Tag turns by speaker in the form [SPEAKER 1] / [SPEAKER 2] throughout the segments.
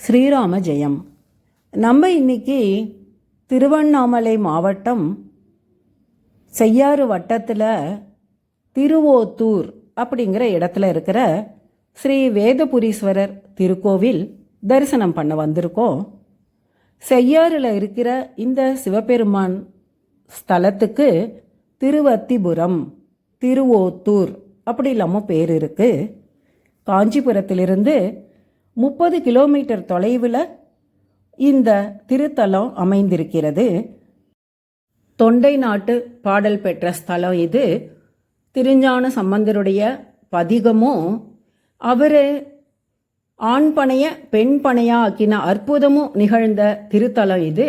[SPEAKER 1] ஸ்ரீராம ஜெயம். நம்ம இன்னைக்கு திருவண்ணாமலை மாவட்டம் செய்யாறு வட்டத்தில் திருவோத்தூர் அப்படிங்கிற இடத்துல இருக்கிற ஸ்ரீ வேதபுரீஸ்வரர் திருக்கோவில் தரிசனம் பண்ண வந்திருக்கோம். செய்யாறில் இருக்கிற இந்த சிவபெருமான் ஸ்தலத்துக்கு திருவத்திபுரம் திருவோத்தூர் அப்படி இல்லாமல் பேர் இருக்குது காஞ்சிபுரத்திலிருந்து முப்பது கிலோமீட்டர் தொலைவில் இந்த திருத்தலம் அமைந்திருக்கிறது. தொண்டை நாட்டு பாடல் பெற்ற ஸ்தலம் இது. திருஞான சம்பந்தருடைய பதிகமும் அவர் ஆண் பனைய பெண் பனையா ஆக்கின அற்புதமும் நிகழ்ந்த திருத்தலம் இது.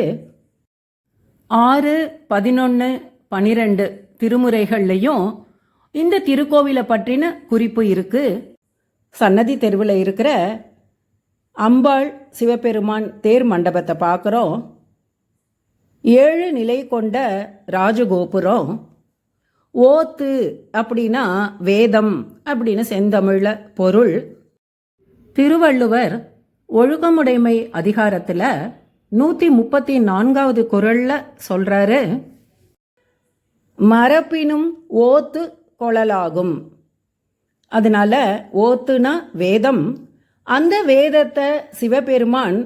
[SPEAKER 1] ஆறு பதினொன்று பனிரெண்டு திருமுறைகள்லையும் இந்த திருக்கோவிலை பற்றின குறிப்பு இருக்கு. சன்னதி தெருவில் இருக்கிற அம்பாள் சிவபெருமான் தேர் மண்டபத்தை பார்க்குறோம். ஏழு நிலை கொண்ட ராஜகோபுரம். ஓத்து அப்படின்னா வேதம் அப்படின்னு செந்தமிழில் பொருள். திருவள்ளுவர் ஒழுக்கமுடைமை அதிகாரத்தில் நூற்றி முப்பத்தி நான்காவது குரலில் சொல்கிறாரு மரப்பினும் ஓத்து கொழலாகும். அதனால ஓத்துனா வேதம் அந்த வேதத்தை சிவபெருமான்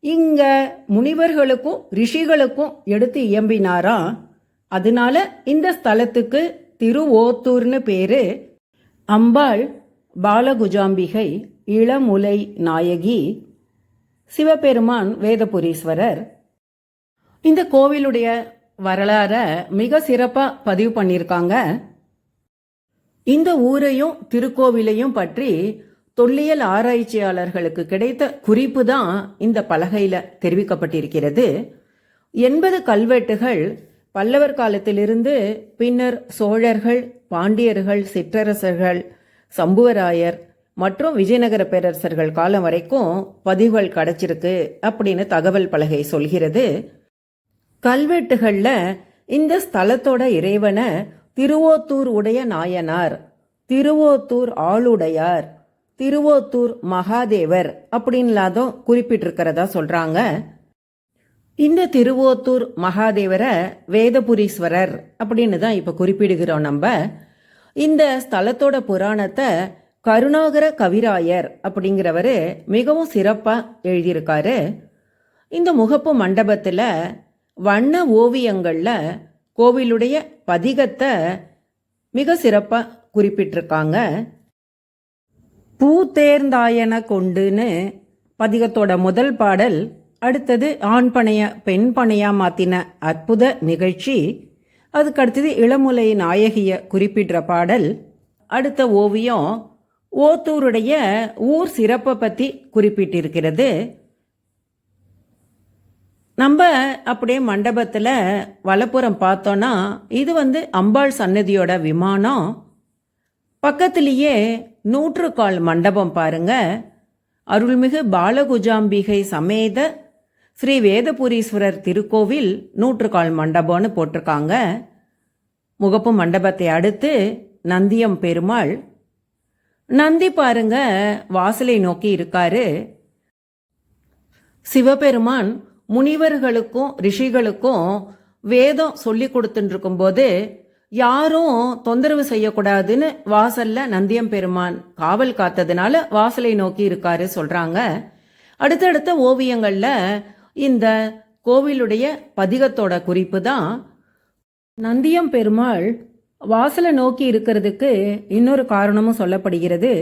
[SPEAKER 1] இங்க முனிவர்களுக்கும் ரிஷிகளுக்கும் எடுத்து இயம்பினாரா? அதனால இந்த ஸ்தலத்துக்கு திருவோத்தூர்னு பேரு. அம்பாள் பாலகுஜாம்பிகை இளமுலை நாயகி சிவபெருமான் வேதபுரீஸ்வரர். இந்த கோவிலுடைய வரலாற மிக சிறப்பா பதிவு பண்ணியிருக்காங்க. இந்த ஊரையும் திருக்கோவிலையும் பற்றி தொல்லியல் ஆராய்ச்சியாளர்களுக்கு கிடைத்த குறிப்பு தான் இந்த பலகையில தெரிவிக்கப்பட்டிருக்கிறது. எண்பது கல்வெட்டுகள் பல்லவர் காலத்திலிருந்து பின்னர் சோழர்கள் பாண்டியர்கள் சிற்றரசர்கள் சம்புவராயர் மற்றும் விஜயநகர பேரரசர்கள் காலம் வரைக்கும் பதிவுகள் கிடைச்சிருக்கு அப்படின்னு தகவல் பலகை சொல்கிறது. கல்வெட்டுகளில் இந்த ஸ்தலத்தோட இறைவனை திருவோத்தூர் உடைய நாயனார் திருவோத்தூர் ஆளுடையார் திருவோத்தூர் மகாதேவர் அப்படின்லாதும் குறிப்பிட்டிருக்கிறதா சொல்றாங்க. இந்த திருவோத்தூர் மகாதேவரை வேதபுரீஸ்வரர் அப்படின்னு தான் இப்போ குறிப்பிடுகிறோம் நம்ம. இந்த ஸ்தலத்தோட புராணத்தை கருணாகர கவிராயர் அப்படிங்கிறவர் மிகவும் சிறப்பாக எழுதியிருக்காரு. இந்த முகப்பு மண்டபத்தில் வண்ண ஓவியங்களில் கோவிலுடைய பதிகத்தை மிக சிறப்பாக குறிப்பிட்டிருக்காங்க. பூத்தேர்ந்தாயன கொண்டுன்னு பதிகத்தோட முதல் பாடல் அடுத்தது ஆண் பனைய பெண் பனையா மாத்தின அற்புத நிகழ்ச்சி. அதுக்கு அடுத்தது இளமுலை நாயகிய குறிப்பிடுற பாடல். அடுத்த ஓவியம் ஓத்தூருடைய ஊர் சிறப்பை பற்றி குறிப்பிட்டிருக்கிறது. நம்ம அப்படியே மண்டபத்தில் வலப்புறம் பார்த்தோன்னா இது வந்து அம்பாள் சன்னதியோட விமானம். பக்கத்திலேயே நூற்றுக்கால் மண்டபம் பாருங்க. அருள்மிகு பாலகுஜாம்பிகை சமேத ஸ்ரீ வேதபுரீஸ்வரர் திருக்கோவில் நூற்றுக்கால் மண்டபம்னு போட்டிருக்காங்க. முகப்பு மண்டபத்தை அடுத்து நந்தியம் பெருமாள். நந்தி பாருங்க வாசலை நோக்கி இருக்காரு. சிவபெருமான் முனிவர்களுக்கும் ரிஷிகளுக்கும் வேதம் சொல்லி கொடுத்துட்டு இருக்கும்போது யாரும் தொந்தரவு செய்யக்கூடாதுன்னு வாசல்ல நந்தியம் பெருமான் காவல் காத்ததுனால வாசலை நோக்கி இருக்காரு சொல்றாங்க. அடுத்தடுத்த ஓவியங்கள்ல இந்த கோவிலுடைய பதிகத்தோட குறிப்பு தான் நந்தியம் பெருமாள் வாசலை நோக்கி இருக்கிறதுக்கு இன்னொரு காரணமும் சொல்லப்படுகிறது.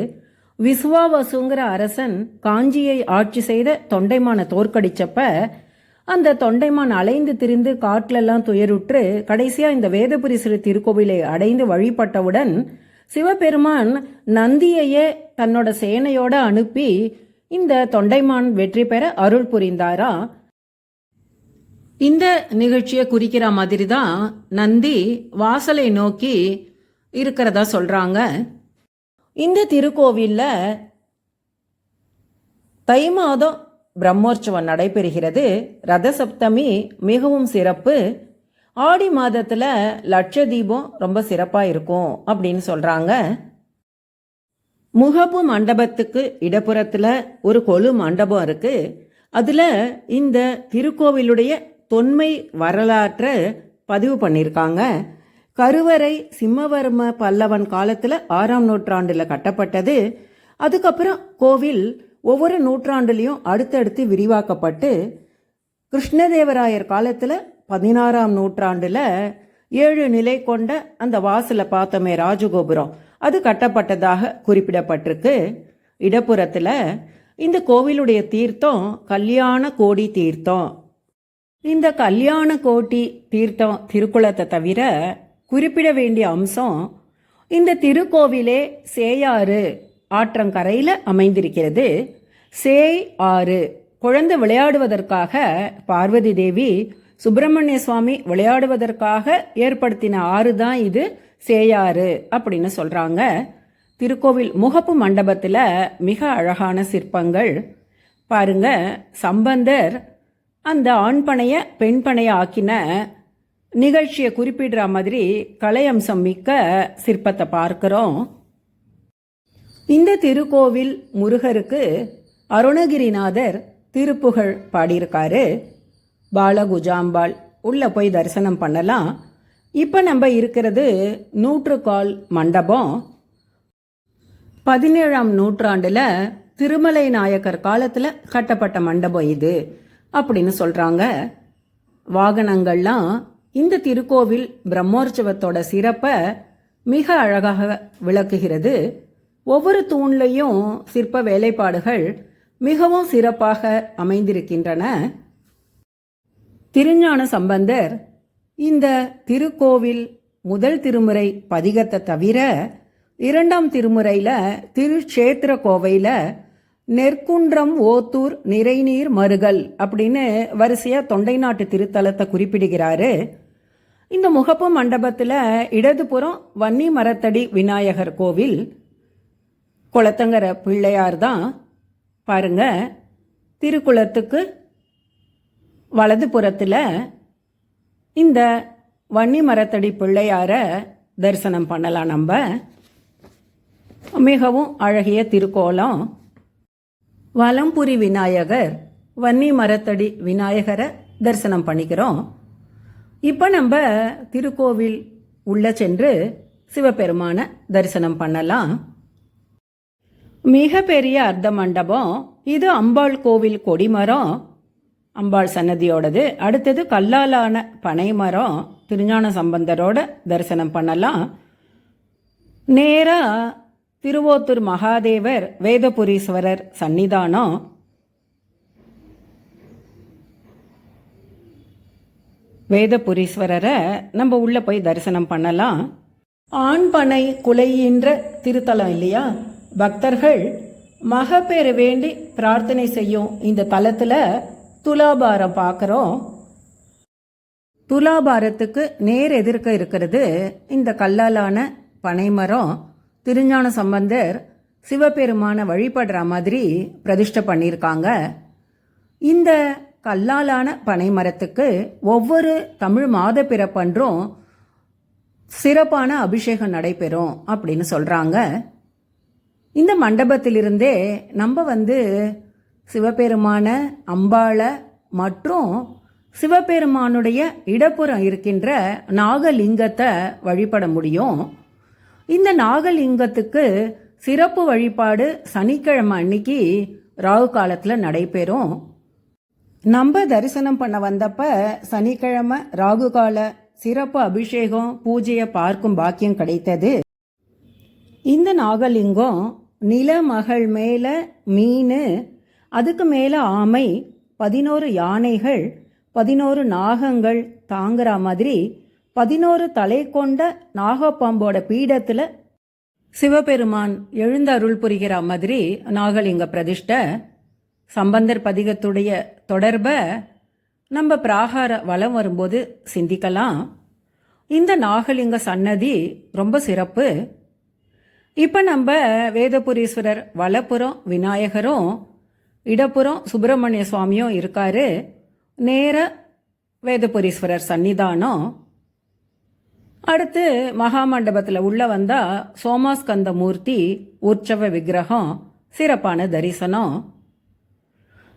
[SPEAKER 1] விசுவாவசுங்கிற அரசன் காஞ்சியை ஆட்சி செய்த தொண்டைமான தோற்கடிச்சப்ப அந்த தொண்டைமான் அலைந்து திரிந்து காட்டிலெல்லாம் துயருற்று கடைசியா இந்த வேதபுரி சிறு திருக்கோவிலை அடைந்து வழிபட்டவுடன் சிவபெருமான் நந்தியையே தன்னோட சேனையோட அனுப்பி இந்த தொண்டைமான் வெற்றி பெற அருள் புரிந்தாரா? இந்த நிகழ்ச்சியை குறிக்கிற மாதிரி தான் நந்தி வாசலை நோக்கி இருக்கிறதா சொல்றாங்க. இந்த திருக்கோவில்ல தை மாதம் பிரம்மோற்சவம் நடைபெறுகிறது. ரத சப்தமி மிகவும் சிறப்பு. ஆடி மாதத்தில் லட்ச தீபம் ரொம்ப சிறப்பாக இருக்கும் அப்படின்னு சொல்கிறாங்க முகப்பு மண்டபத்துக்கு இடப்புறத்தில் ஒரு கொலு மண்டபம் இருக்கு. அதில் இந்த திருக்கோவிலுடைய தொன்மை வரலாற்றை பதிவு பண்ணியிருக்காங்க கருவறை சிம்மவர்ம பல்லவன் காலத்தில் ஆறாம் நூற்றாண்டில் கட்டப்பட்டது. அதுக்கப்புறம் கோவில் ஒவ்வொரு நூற்றாண்டுலேயும் அடுத்தடுத்து விரிவாக்கப்பட்டு கிருஷ்ணதேவராயர் காலத்தில் பதினாறாம் நூற்றாண்டில் ஏழு நிலை கொண்ட அந்த வாசலை பார்த்தோமே ராஜகோபுரம். அது கட்டப்பட்டதாக குறிப்பிடப்பட்டிருக்கு. இடப்புறத்தில் இந்த கோவிலுடைய தீர்த்தம் கல்யாண கோடி தீர்த்தம். இந்த கல்யாண கோட்டி தீர்த்தம் திருக்குளத்தை தவிர குறிப்பிட வேண்டிய அம்சம் இந்த திருக்கோவிலே சேயாறு. ஆற்றங்கரையில் அமைந்திருக்கிறது. சேய் ஆறு. குழந்தை விளையாடுவதற்காக பார்வதி தேவி சுப்பிரமணிய சுவாமி விளையாடுவதற்காக ஏற்படுத்தின ஆறு தான் இது சேயாறு அப்படின்னு சொல்கிறாங்க திருக்கோவில் முகப்பு மண்டபத்தில் மிக அழகான சிற்பங்கள். பாருங்க சம்பந்தர் அந்த ஆண் பனைய பெண் பனைய ஆக்கின நிகழ்ச்சியை குறிப்பிடுற மாதிரி கலையம்சம் மிக்க சிற்பத்தை பார்க்குறோம். இந்த திருக்கோவில் முருகருக்கு அருணகிரிநாதர் திருப்புகழ் பாடியிருக்காரு. பாலகுஜாம்பாள் உள்ள போய் தரிசனம் பண்ணலாம். இப்போ நம்ம இருக்கிறது நூற்றுக்கால் மண்டபம். பதினேழாம் நூற்றாண்டில் திருமலை நாயக்கர் காலத்தில் கட்டப்பட்ட மண்டபம் இது அப்படின்னு சொல்கிறாங்க வாகனங்கள்லாம் இந்த திருக்கோவில் பிரம்மோற்சவத்தோட சிறப்பை மிக அழகாக விளக்குகிறது. ஒவ்வொரு தூண்லையும் சிற்ப வேலைப்பாடுகள் மிகவும் சிறப்பாக அமைந்திருக்கின்றன. திருஞான சம்பந்தர் இந்த திருக்கோவில் முதல் திருமுறை பதிகத்தை தவிர இரண்டாம் திருமுறையில் திருக்ஷேத்திர கோவையில் நெற்குன்றம் ஓத்தூர் நிறைநீர் மருகல் அப்படின்னு வரிசையாக தொண்டை நாட்டு திருத்தலத்தை குறிப்பிடுகிறாரு. இந்த முகப்பு மண்டபத்தில் இடதுபுறம் வன்னி மரத்தடி விநாயகர் கோவில் குளத்தங்கர பிள்ளையார் தான். பாருங்க திருக்குளத்துக்கு வலது புறத்தில் இந்த வன்னி மரத்தடி பிள்ளையார தரிசனம் பண்ணலாம் நம்ம. மிகவும் அழகிய திருக்கோலம். வலம்புரி விநாயகர் வன்னி மரத்தடி விநாயகரை தரிசனம் பண்ணிக்கிறோம். இப்போ நம்ம திருக்கோவில் உள்ள சென்று சிவபெருமான தரிசனம் பண்ணலாம். மிக பெரிய அர்த்த மண்டபம். இது அம்பாள் கோவில் கொடிமரம். அம்பாள் சன்னதியோடது. அடுத்தது கல்லாலான பனைமரம். திருஞான சம்பந்தரோட தரிசனம் பண்ணலாம். நேராக திருவோத்தூர் மகாதேவர் வேதபுரீஸ்வரர் சன்னிதானம் வேதபுரீஸ்வரரை நம்ம உள்ள போய் தரிசனம் பண்ணலாம். ஆண் பனை குலையின்ற திருத்தலம் இல்லையா? பக்தர்கள் மகப்பேறு வேண்டி பிரார்த்தனை செய்யும் இந்த தலத்தில் துலாபாரம் பார்க்குறோம் துலாபாரத்துக்கு நேர் எதிர்க்க இருக்கிறது இந்த கல்லாலான பனைமரம். திருஞான சம்பந்தர் சிவபெருமான வழிபடுற மாதிரி பிரதிஷ்டை பண்ணியிருக்காங்க. இந்த கல்லாலான பனைமரத்துக்கு ஒவ்வொரு தமிழ் மாத பிறப்பன்றும் சிறப்பான அபிஷேகம் நடைபெறும் அப்படின்னு சொல்கிறாங்க இந்த மண்டபத்திலிருந்தே நம்ம வந்து சிவபெருமான அம்பாளை மற்றும் சிவபெருமானுடைய இடப்புறம் இருக்கின்ற நாகலிங்கத்தை வழிபட முடியும். இந்த நாகலிங்கத்துக்கு சிறப்பு வழிபாடு சனிக்கிழமை அன்னைக்கு ராகு காலத்தில் நடைபெறும். நம்ம தரிசனம் பண்ண வந்தப்ப சனிக்கிழமை ராகு கால சிறப்பு அபிஷேகம் பூஜையை பார்க்கும் பாக்கியம் கிடைத்தது. இந்த நாகலிங்கம் நிலமகள் மேல மீன் அதுக்கு மேல ஆமை பதினோரு யானைகள் பதினோரு நாகங்கள் தாங்குற மாதிரி பதினோரு தலை கொண்ட நாகப்பாம்போட பீடத்துல சிவபெருமான் எழுந்தருள் புரிகிற மாதிரி நாகலிங்க பிரதிஷ்டை சம்பந்தர் பதிகத்துடைய தொடர்பை நம்ம பிராகார வலம் வரும்போது சிந்திக்கலாம். இந்த நாகலிங்க சன்னதி ரொம்ப சிறப்பு. இப்போ நம்ம வேதபுரீஸ்வரர் வலப்புறம் விநாயகரும் இடப்புறம் சுப்பிரமணிய சுவாமியும் இருக்காரு. நேர வேதபுரீஸ்வரர் சன்னிதானம். அடுத்து மகாமண்டபத்தில் உள்ள வந்தா சோமாஸ்கந்த மூர்த்தி உற்சவ விக்கிரகம் சிறப்பான தரிசனம்.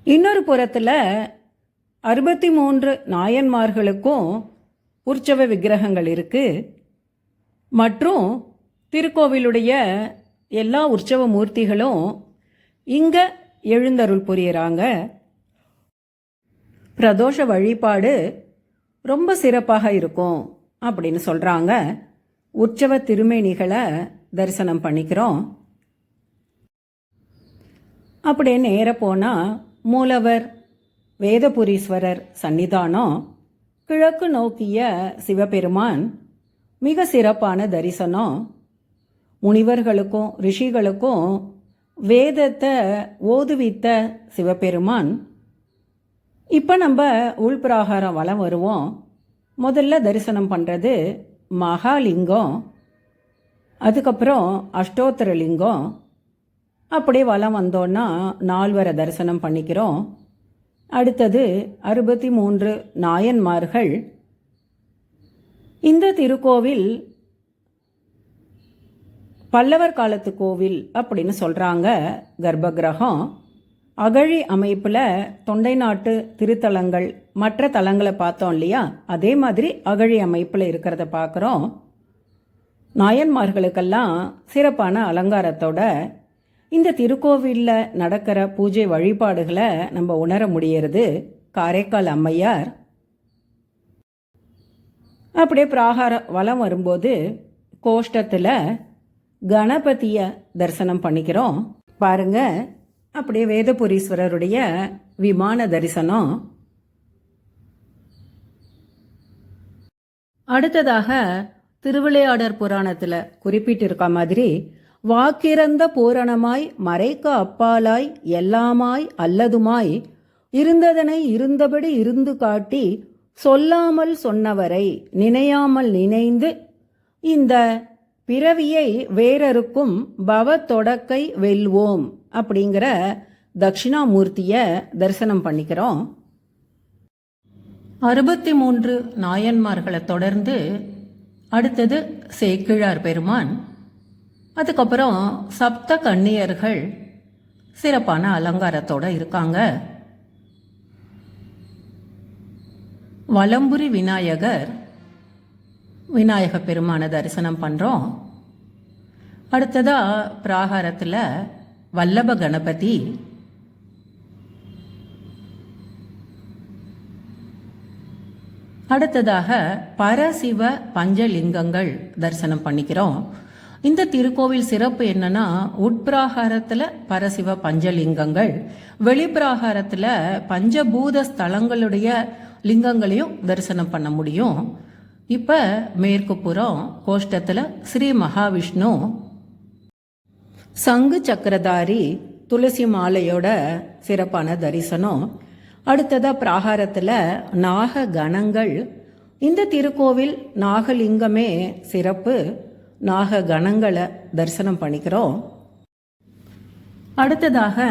[SPEAKER 1] இன்னொரு புறத்தில் அறுபத்தி மூன்று நாயன்மார்களுக்கும் உற்சவ விக்கிரகங்கள் இருக்கு. மற்றும் திருக்கோவிலுடைய எல்லா உற்சவ மூர்த்திகளும் இங்கே எழுந்தருள் புரியறாங்க. பிரதோஷ வழிபாடு ரொம்ப சிறப்பாக இருக்கும் அப்படின்னு சொல்கிறாங்க உற்சவ திருமேனிகளை தரிசனம் பண்ணிக்கிறோம். அப்படியே நேர போனால் மூலவர் வேதபுரீஸ்வரர் சன்னிதானம் கிழக்கு நோக்கிய சிவபெருமான் மிக சிறப்பான தரிசனம். முனிவர்களுக்கும் ரிஷிகளுக்கும் வேதத்தை ஓதுவித்த சிவபெருமான். இப்போ நம்ம உள்பிராகாரம் வலம் வருவோம். முதல்ல தரிசனம் பண்ணுறது மகாலிங்கம் அதுக்கப்புறம் அஷ்டோத்தர லிங்கம் அப்படியே வலம் வந்தோன்னா நால்வரை தரிசனம் பண்ணிக்கிறோம். அடுத்தது அறுபத்தி மூன்று நாயன்மார்கள். இந்த திருக்கோவில் பல்லவர் காலத்து கோவில் அப்படின்னு சொல்கிறாங்க கர்ப்பகிரகம். அகழி அமைப்பில் தொண்டை நாட்டு திருத்தலங்கள் மற்ற தலங்களை பார்த்தோம் இல்லையா? அதே மாதிரி அகழி அமைப்பில் இருக்கிறத பார்க்குறோம். நாயன்மார்களுக்கெல்லாம் சிறப்பான அலங்காரத்தோட இந்த திருக்கோவிலில் நடக்கிற பூஜை வழிபாடுகளை நம்ம உணர முடியறது காரைக்கால் அம்மையார். அப்படியே பிராகார வலம் வரும்போது கோஷ்டத்தில் கணபதியை தரிசனம் பண்ணிக்கிறோம். பாருங்க அப்படியே வேதபுரீஸ்வரருடைய விமான தரிசனம். அடுத்ததாக திருவிளையாடற் புராணத்தில் குறிப்பிட்டிருக்க மாதிரி வாக்கிறந்த பூரணமாய் மறைக்க அப்பாலாய் எல்லாமாய் அல்லதுமாய் இருந்ததனை இருந்தபடி இருந்து காட்டி சொல்லாமல் சொன்னவரை நினையாமல் நினைந்து இந்த பிறவியை வேறருக்கும் பவ தொடக்கை வெல்வோம் அப்படிங்கிற தட்சிணாமூர்த்தியை தரிசனம் பண்ணிக்கிறோம். அறுபத்தி மூன்று நாயன்மார்களை தொடர்ந்து அடுத்தது சேக்கிழார் பெருமான். அதுக்கப்புறம் சப்த கன்னியர்கள் சிறப்பான அலங்காரத்தோட இருக்காங்க. வலம்புரி விநாயகர் விநாயக பெருமானை தரிசனம் பண்ணுறோம் அடுத்ததாக பிராகாரத்தில் வல்லப கணபதி. அடுத்ததாக பரசிவ பஞ்சலிங்கங்கள் தரிசனம் பண்ணிக்கிறோம். இந்த திருக்கோவில் சிறப்பு என்னன்னா உட்பிராகாரத்தில் பரசிவ பஞ்சலிங்கங்கள் வெளிப்பிராகாரத்தில் பஞ்சபூத ஸ்தலங்களுடைய லிங்கங்களையும் தரிசனம் பண்ண முடியும். இப்போ மேற்கு புறம் கோஷ்டத்தில் ஸ்ரீ மகாவிஷ்ணு. சங்கு சக்கரதாரி துளசி மாலையோட சிறப்பான தரிசனம். அடுத்ததா பிராகாரத்தில் நாக கணங்கள் இந்த திருக்கோவில் நாகலிங்கமே சிறப்பு. நாக கணங்களை தரிசனம் பண்ணிக்கிறோம். அடுத்ததாக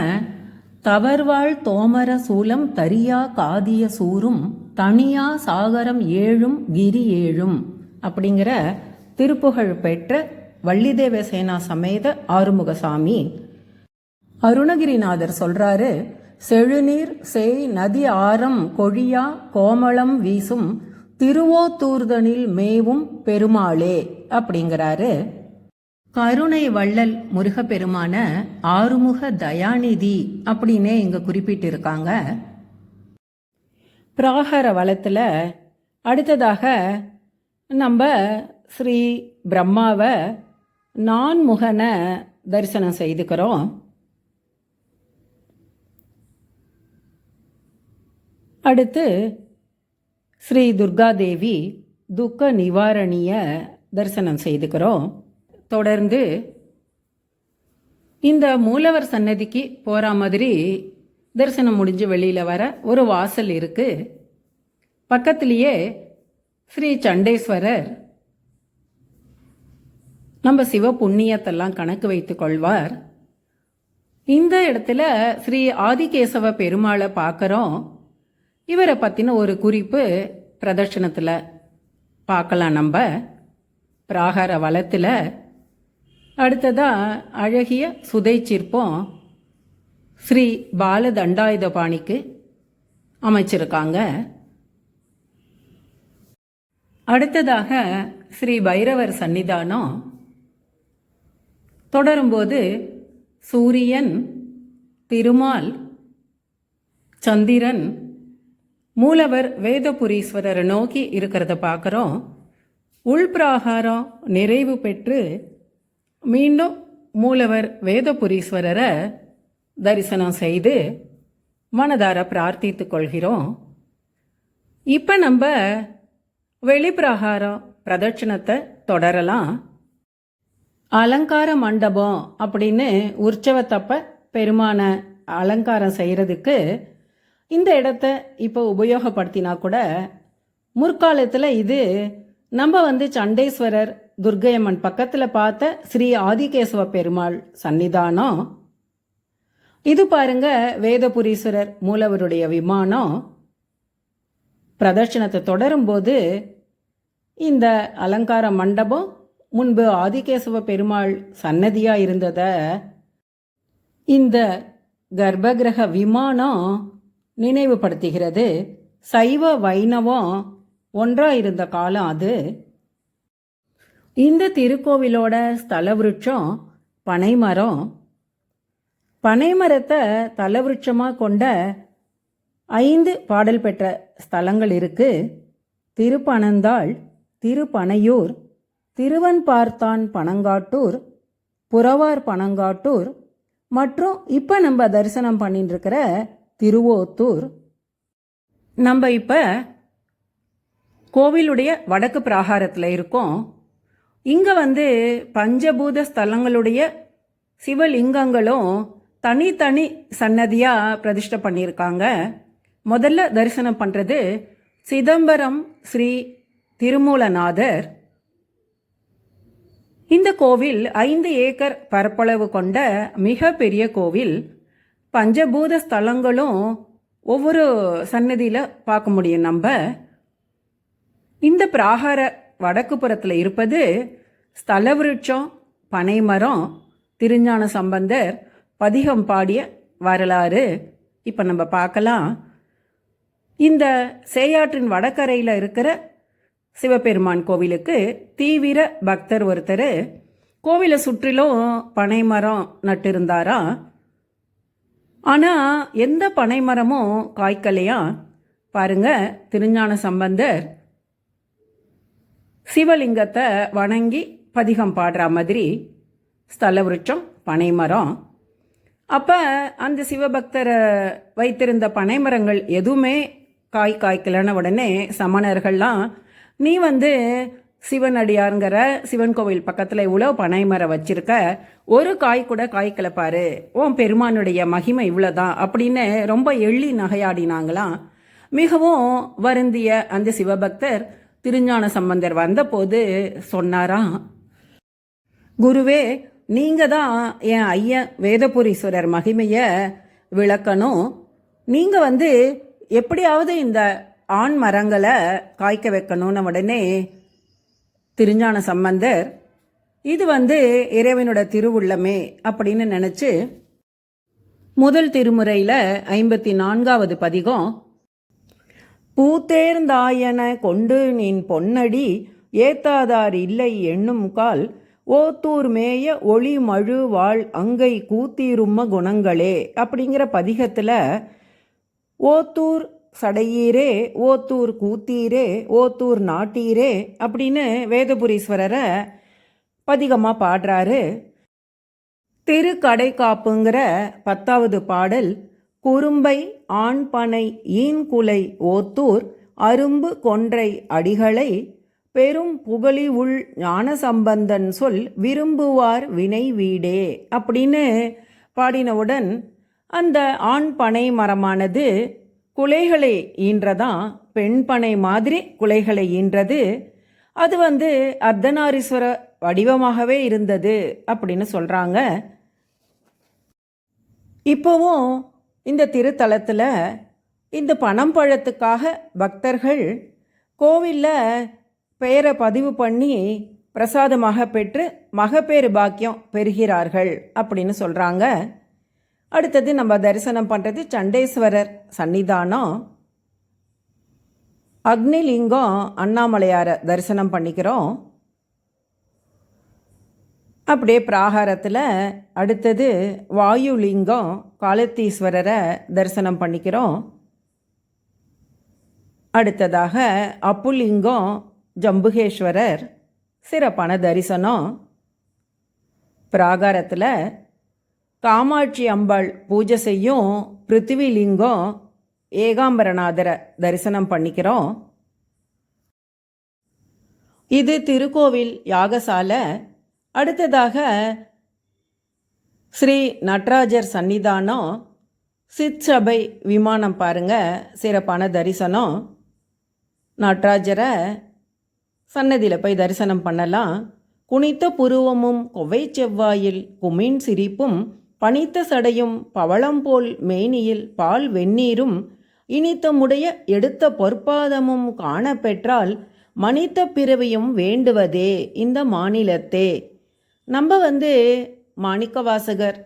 [SPEAKER 1] தவர்வாள் தோமர சூலம் தரியா காதிய சூரும் தனியா சாகரம் ஏழும் கிரி ஏழும் அப்படிங்கிற திருப்புகழ் பெற்ற வள்ளிதேவ சேனா சமேத ஆறுமுகசாமி. அருணகிரிநாதர் சொல்றாரு செழுநீர் செய் நதி ஆரம் கொழியா கோமளம் வீசும் திருவோத்தூர்தனில் மேவும் பெருமாளே அப்படிங்கிறாரு. கருணை வள்ளல் முருகப்பெருமான ஆறுமுக தயாநிதி அப்படின்னே இங்க குறிப்பிட்டிருக்காங்க. பிராகார வளத்தில் அடுத்ததாக நம்ம ஸ்ரீ பிரம்மாவை நான்முகனை தரிசனம் செய்துக்கிறோம். அடுத்து ஸ்ரீ துர்காதேவி துக்க நிவாரணிய தரிசனம் செய்துக்கிறோம். தொடர்ந்து இந்த மூலவர் சன்னதிக்கு போகிற மாதிரி தரிசனம் முடிஞ்சு வெளியில் வர ஒரு வாசல் இருக்குது பக்கத்திலேயே ஸ்ரீ சண்டேஸ்வரர் நம்ம சிவ புண்ணியத்தெல்லாம் கணக்கு வைத்து கொள்வார். இந்த இடத்துல ஸ்ரீ ஆதிகேசவ பெருமாளை பார்க்குறோம். இவரை பற்றின ஒரு குறிப்பு பிரதர்ஷனத்தில் பார்க்கலாம் நம்ம. பிராகார வளத்தில் அடுத்ததா அழகிய சுதை சிற்பம் ஸ்ரீ பாலதண்டாயுதபாணிக்கு அமைச்சிருக்காங்க. அடுத்ததாக ஸ்ரீ பைரவர் சன்னிதானம். தொடரும்போது சூரியன் திருமால் சந்திரன் மூலவர் வேதபுரீஸ்வரரை நோக்கி இருக்கிறத பார்க்குறோம். உள்பிராகாரம் நிறைவு பெற்று மீண்டும் மூலவர் வேதபுரீஸ்வரரை தரிசனம் செய்து மனதார பிரார்த்தித்து கொள்கிறோம். இப்போ நம்ம வெளிப்பிரகாரம் பிரதட்சணத்தை தொடரலாம். அலங்கார மண்டபம் அப்படின்னு உற்சவத்தப்ப பெருமான அலங்காரம் செய்கிறதுக்கு இந்த இடத்த இப்போ உபயோகப்படுத்தினா கூட முற்காலத்தில் இது நம்ம வந்து சண்டேஸ்வரர் துர்கையம்மன் பக்கத்தில் பார்த்த ஸ்ரீ ஆதிகேசவ பெருமாள் சன்னிதானம் இது பாருங்க வேதபுரீஸ்வரர் மூலவருடைய விமானம். பிரதர்ஷனத்தை தொடரும்போது இந்த அலங்கார மண்டபம் முன்பு ஆதிகேசவ பெருமாள் சன்னதியா இருந்தத இந்த கர்ப்பகிரக விமானம் நினைவுபடுத்துகிறது. சைவ வைணவம் ஒன்றா இருந்த காலம் அது. இந்த திருக்கோவிலோட ஸ்தல விருட்சம் பனைமரம். பனைமரத்தை தலவிருட்சமாக கொண்ட ஐந்து பாடல் பெற்ற ஸ்தலங்கள் இருக்கு. திருப்பனந்தாள் திருப்பனையூர் திருவன்பார்த்தான் பனங்காட்டூர் புறவார் பனங்காட்டூர் மற்றும் இப்போ நம்ம தரிசனம் பண்ணிட்டுருக்கிற திருவோத்தூர். நம்ம இப்போ கோவிலுடைய வடக்கு பிராகாரத்தில் இருக்கோம். இங்கே வந்து பஞ்சபூத ஸ்தலங்களுடைய சிவலிங்கங்களும் தனித்தனி சன்னதியாக பிரதிஷ்டை பண்ணியிருக்காங்க. முதல்ல தரிசனம் பண்ணுறது சிதம்பரம் ஸ்ரீ திருமூலநாதர். இந்த கோவில் ஐந்து ஏக்கர் பரப்பளவு கொண்ட மிகப்பெரிய கோவில். பஞ்சபூத ஸ்தலங்களும் ஒவ்வொரு சன்னதியில் பார்க்க முடியும் நம்ம. இந்த பிராகார வடக்கு புறத்தில் இருப்பது ஸ்தல விருட்சம் பனைமரம் திருஞான சம்பந்தர் பதிகம் பாடிய வரலாறு. இப்போ நம்ம பார்க்கலாம். இந்த சேயாற்றின் வடக்கரையில் இருக்கிற சிவபெருமான் கோவிலுக்கு தீவிர பக்தர் ஒருத்தர். கோவிலை சுற்றிலும் பனைமரம் நட்டிருந்தாரா? ஆனால் எந்த பனைமரமும் காய்க்கலையா? பாருங்க திருஞான சம்பந்தர். சிவலிங்கத்தை வணங்கி பதிகம் பாடுற மாதிரி ஸ்தல விருட்சம் பனைமரம். அப்போ அந்த சிவபக்தரை வைத்திருந்த பனைமரங்கள் எதுவுமே காய் காய்க்கலன உடனே சமணர்கள்லாம் நீ வந்து சிவனடியாருங்கிற சிவன் கோவில் பக்கத்தில் இவ்வளோ பனைமரம் வச்சிருக்க ஒரு காய் கூட காய்க்கல பாரு. உன் பெருமானுடைய மகிமை இவ்வளோதான் அப்படின்னு ரொம்ப எள்ளி நகையாடினாங்களாம். மிகவும் வருந்திய அந்த சிவபக்தர் திருஞான சம்பந்தர் வந்தபோது சொன்னாராம் குருவே நீங்க தான் என் ஐயன் வேதபுரீஸ்வரர் மகிமையை விளக்கணும். நீங்க வந்து எப்படியாவது இந்த ஆண் மரங்களை காய்க்க வைக்கணும்னு உடனே திருஞான சம்பந்தர் இது வந்து இறைவனோட திருவுள்ளமே அப்படின்னு நினச்சி முதல் திருமுறையில் ஐம்பத்தி நான்காவது பதிகம் பூத்தேர்ந்தாயன கொண்டு நின் பொன்னடி ஏத்தாதார் இல்லை எண்ணும் கால் ஓத்தூர் மேய ஒளி மழு வாழ் அங்கை கூத்தீரும்ம குணங்களே. அப்படிங்கிற பதிகத்தில் ஓத்தூர் சடையீரே ஓத்தூர் கூத்தீரே ஓத்தூர் நாட்டீரே அப்படின்னு வேதபுரீஸ்வரரை பதிகமாக பாடுறாரு. திருக்கடைக்காப்புங்கிற பத்தாவது பாடல் குறும்பை ஆண்பனை ஈன்குலை ஓத்தூர் அரும்பு கொன்றை அடிகளை பெரும் புகழி உள் ஞானசம்பந்தன் சொல் விரும்புவார் வினை வீடே அப்படின்னு பாடினவுடன் அந்த ஆண் பனை மரமானது குலைகளை ஈன்றதான் பெண் பனை மாதிரி குலைகளை ஈன்றது. அது வந்து அர்த்தநாரீஸ்வர வடிவமாகவே இருந்தது அப்படின்னு சொல்கிறாங்க இப்போவும் இந்த திருத்தலத்தில் இந்த பணம் பழத்துக்காக பக்தர்கள் கோவிலில் பெயரை பதிவு பண்ணி பிரசாதமாக பெற்று மகப்பேறு பாக்கியம் பெறுகிறார்கள் அப்படின்னு சொல்கிறாங்க அடுத்தது நம்ம தரிசனம் பண்ணுறது சண்டேஸ்வரர் சன்னிதானம். அக்னிலிங்கம் அண்ணாமலையாரை தரிசனம் பண்ணிக்கிறோம். அப்படியே பிராகாரத்தில் அடுத்தது வாயுலிங்கம் காலத்தீஸ்வரரை தரிசனம் பண்ணிக்கிறோம். அடுத்ததாக அப்புலிங்கம் ஜம்புகேஸ்வரர் சிறப்பான தரிசனம். பிராகாரத்தில் காமாட்சி அம்பாள் பூஜை செய்யும் பிருத்திவிலிங்கம் ஏகாம்பரநாதரை தரிசனம் பண்ணிக்கிறோம். இது திருக்கோவில் யாகசாலை அடுத்ததாக ஸ்ரீ நடராஜர் சன்னிதானம் சிற்சபை விமானம் பாருங்க சிறப்பான தரிசனம். நடராஜரை சன்னதியில் போய் தரிசனம் பண்ணலாம். குனித்த புருவமும் கொவை செவ்வாயில் குமின் சிரிப்பும் பனித்த சடையும் பவளம் போல் மேனியில் பால் வெந்நீரும் இனித்தமுடைய எடுத்த பொற்பாதமும் காணப்பெற்றால் மனித பிறவியும் வேண்டுவதே இந்த மாநிலத்தே. நம்ம வந்து மாணிக்கவாசகர்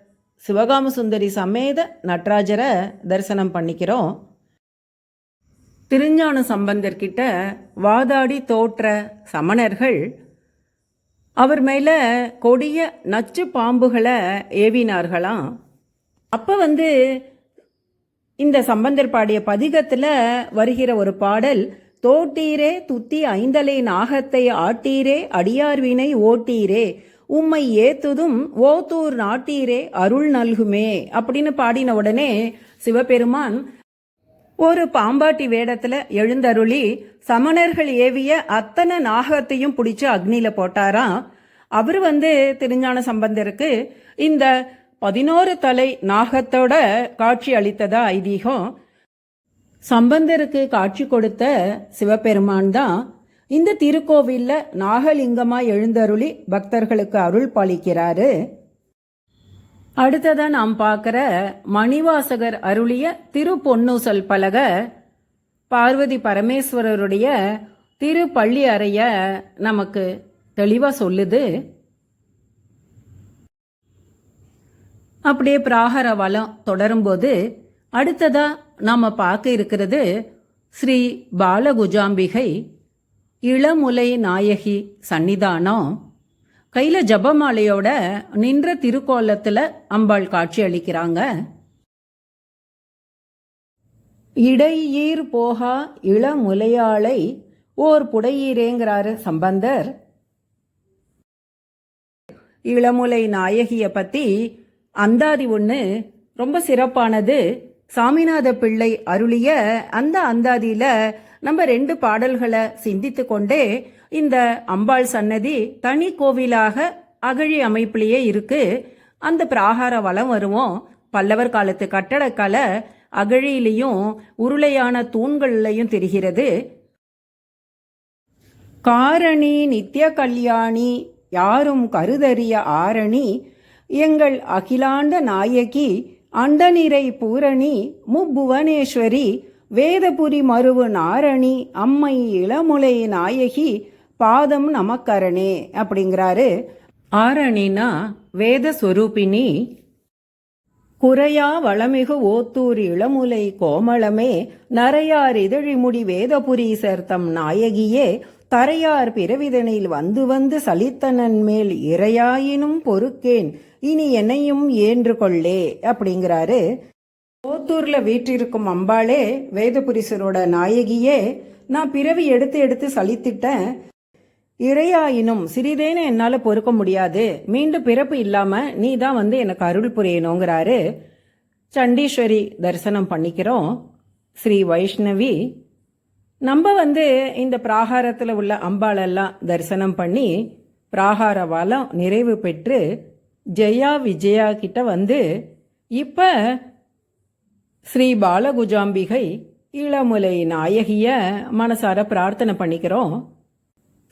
[SPEAKER 1] சிவகாம சுந்தரி சமேத நடராஜரை தரிசனம் பண்ணிக்கிறோம். திருஞான சம்பந்தர்கிட்ட வாதாடி தோற்ற சமணர்கள் அவர் மேலே கொடிய நச்சு பாம்புகளை ஏவினார்களாம். அப்போ வந்து இந்த சம்பந்தர் பாடிய பதிகத்தில் வருகிற ஒரு பாடல் தோட்டீரே துத்தி ஐந்தலை நாகத்தை ஆட்டீரே அடியார்வினை ஓட்டீரே உம்மை ஏத்துதும் ஓத்தூர் நாட்டீரே அருள் நல்குமே அப்படின்னு பாடின உடனே சிவபெருமான் ஒரு பாம்பாட்டி வேடத்துல எழுந்தருளி சமணர்கள் ஏவிய அத்தனை நாகத்தையும் பிடிச்சு அக்னியில போட்டாராம் அவர் வந்து திருஞான சம்பந்தருக்கு இந்த பதினோரு தலை நாகத்தோட காட்சி அளித்ததா ஐதீகம்? சம்பந்தருக்கு காட்சி கொடுத்த சிவபெருமான் தான் இந்த திருக்கோவிலில் நாகலிங்கமாக எழுந்தருளி பக்தர்களுக்கு அருள் பாலிக்கிறாரு. அடுத்ததான் நாம் பார்க்குற மணிவாசகர் அருளிய திருப்பொன்னூசல் பலக பார்வதி பரமேஸ்வரருடைய திருப்பள்ளி அறைய நமக்கு தெளிவாக சொல்லுது. அப்படியே பிராகர வலம் தொடரும்போது அடுத்ததா நாம் பார்க்க இருக்கிறது ஸ்ரீ பாலகுஜாம்பிகை இளமுலை நாயகி சன்னிதானம் கையில் ஜபமாலையோட நின்ற திருக்கோலத்தில் அம்பாள் காட்சி அளிக்கிறாங்க. இடையீர் போகா இளமுலையாளை ஓர் புடையீரேங்கிறாரு சம்பந்தர். இளமுலை நாயகியை பத்தி அந்தாதி ஒன்று ரொம்ப சிறப்பானது. சாமிநாத பிள்ளை அருளிய அந்த அந்தாதியில நம்ம ரெண்டு பாடல்களை சிந்தித்து கொண்டே இந்த அம்பாள் சன்னதி தனி கோவிலாக அகழி அமைப்பிலேயே இருக்கு. அந்த பிராகார வளம் வருவோம். பல்லவர் காலத்து கட்டடக்கலை அகழியிலையும் உருளையான தூண்கள்லையும் தெரிகிறது. காரணி நித்திய கல்யாணி யாரும் கருதறிய ஆரணி எங்கள் அகிலாண்ட நாயகி அண்டநிறை பூரணி முப்புவனேஸ்வரி வேதபுரி மருவு நாரணி அம்மை இளமுலை நாயகி பாதம் நமக்கரணே அப்படிங்கிறாரு. ஆரணினா வேதஸ்வரூபினி குறையா வளமிகு ஓத்தூர் இளமுலை கோமளமே நரையார் இதழிமுடி வேதபுரி சேர்த்தம் நாயகியே தரையார் பிறவிதனில் வந்து வந்து சலித்தனன் மேல் இறையாயினும் பொறுக்கேன் இனி என்னையும் ஏன்று கொள்ளே அப்படிங்கிறாரு. ஓத்தூர்ல வீற்றிருக்கும் அம்பாளே வேதபுரிசரோட நாயகியே நான் பிறவி எடுத்து எடுத்து சலித்திட்டேன். இறையாயினும் சிறிதேனே என்னால் பொறுக்க முடியாது. மீண்டும் பிறப்பு இல்லாமல் நீ தான் வந்து எனக்கு அருள் புரியணுங்கிறாரு. சண்டீஸ்வரி தரிசனம் பண்ணிக்கிறோம். ஸ்ரீ வைஷ்ணவி நம்ம வந்து இந்த பிராகாரத்தில் உள்ள அம்பாளெல்லாம் தரிசனம் பண்ணி பிராகார வளம் நிறைவு பெற்று ஜெயா விஜயா கிட்ட வந்து இப்போ ஸ்ரீ பாலகுஜாம்பிகை இளமுலை நாயகிய மனசார பிரார்த்தனை பண்ணிக்கிறோம்.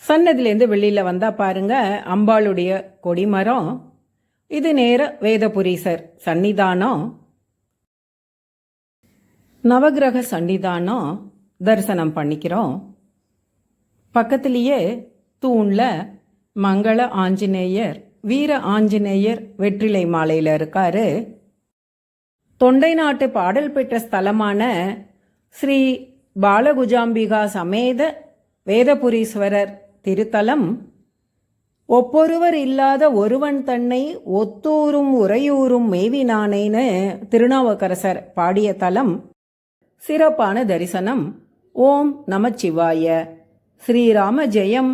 [SPEAKER 1] சன்னதிலேருந்து வெளியில் வந்தால் பாருங்க அம்பாளுடைய கொடிமரம். இது நேர வேதபுரீசர் சன்னிதானம். நவகிரக சன்னிதானம் தரிசனம் பண்ணிக்கிறோம். பக்கத்திலேயே தூணில் மங்கள ஆஞ்சநேயர் வீர ஆஞ்சநேயர் வெற்றிலை மாலையில் இருக்காரு. தொண்டை நாட்டு பாடல் பெற்ற ஸ்தலமான ஸ்ரீ பாலகுஜாம்பிகா சமேத வேதபுரீஸ்வரர் திருத்தலம். ஒப்பொருவர் இல்லாத ஒருவன் தன்னை ஒத்தூரும் உறையூரும் மேவினானேன்னு திருநாவுக்கரசர் பாடிய தலம். சிறப்பான தரிசனம். ஓம் நமச்சிவாய. ஸ்ரீராம ஜெயம்